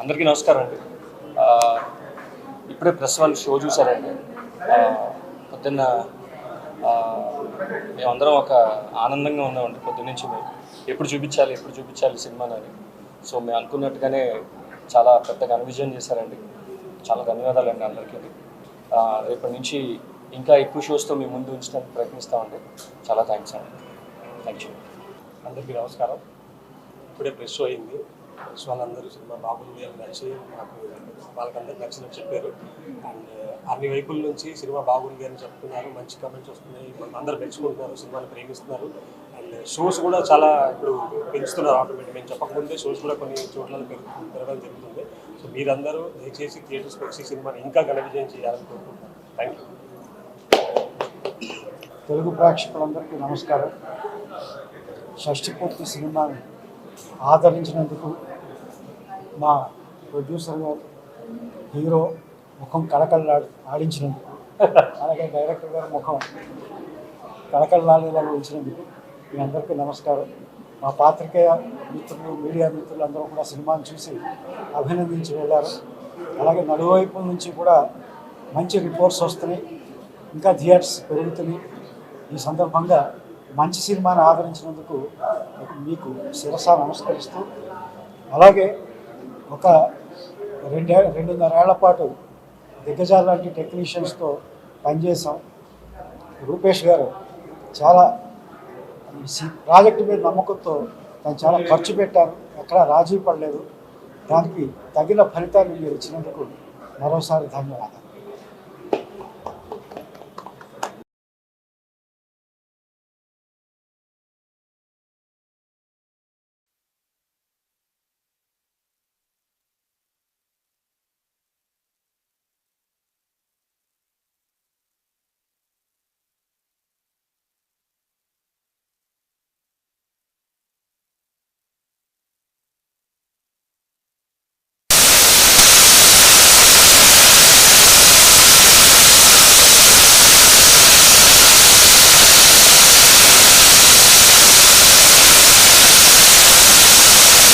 అందరికీ నమస్కారం అండి. ఇప్పుడే ప్రెస్ వాళ్ళు షో చూసారండి పొద్దున్న మేమందరం ఒక ఆనందంగా ఉన్నామండి పొద్దున్న నుంచి మేము. ఎప్పుడు చూపించాలి ఎప్పుడు చూపించాలి సినిమాని సో మేము అనుకున్నట్టుగానే చాలా పెద్ద ఘన విజయం చేశారండి. చాలా ధన్యవాదాలు అండి అందరికీ రేపటి నుంచి ఇంకా ఎక్కువ షోస్తో మీ ముందు ఉంచడానికి ప్రయత్నిస్తామండి. చాలా థ్యాంక్స్ అండి. థ్యాంక్ యూ అందరికీ నమస్కారం. ఇప్పుడే ప్రెస్ అయింది. సో వాళ్ళందరూ సినిమా బాగుంది అని నచ్చి నాకు వాళ్ళకందరూ నచ్చినట్టు చెప్పారు. అండ్ అన్ని వైపుల నుంచి సినిమా బాగుంది అని చెప్తున్నారు మంచి కమెంట్స్ వస్తున్నాయి. అందరూ మెచ్చుకుంటున్నారు సినిమాని ప్రేమిస్తున్నారు. అండ్ షోస్ కూడా చాలా ఇప్పుడు పెంచుతున్నారు ఆటోమేటిక్ మేము చెప్పకముందే షోస్ కూడా కొన్ని చోట్ల పెరుగుతుంది పెరగడం జరుగుతుంది. సో మీరందరూ దయచేసి థియేటర్స్కి వచ్చి సినిమాని ఇంకా ఘన విజయం చేయాలని కోరుకుంటున్నాను థ్యాంక్ యూ తెలుగు ప్రేక్షకులందరికీ నమస్కారం. షష్ఠి పూర్తి సినిమాని ఆదరించినందుకు మా ప్రొడ్యూసర్ గారు హీరో ముఖం కళకళలాడి ఆడించినందుకు అలాగే డైరెక్టర్ గారి ముఖం కళకళలాడేలా ఉంచినందుకు మీ అందరికీ నమస్కారం. మా పాత్రికేయ మిత్రులు మీడియా మిత్రులు అందరూ కూడా సినిమాని చూసి అభినందించి వెళ్ళారు. అలాగే నలువైపుల నుంచి కూడా మంచి రిపోర్ట్స్ వస్తున్నాయి. ఇంకా థియేటర్స్ పెరుగుతున్నాయి. ఈ సందర్భంగా మంచి సినిమాని ఆదరించినందుకు మీకు శిరస నమస్కరిస్తూ అలాగే ఒక రెండే రెండున్నరేళ్ళ పాటు దిగ్గజాల లాంటి టెక్నీషియన్స్తో పనిచేసాం రూపేష్ గారు చాలా సి- ప్రాజెక్టు మీద నమ్మకంతో తను చాలా ఖర్చు పెట్టారు. ఎక్కడా రాజీ పడలేదు. దానికి తగిన ఫలితాన్ని మీరు ఇచ్చినందుకు మరోసారి ధన్యవాదాలు.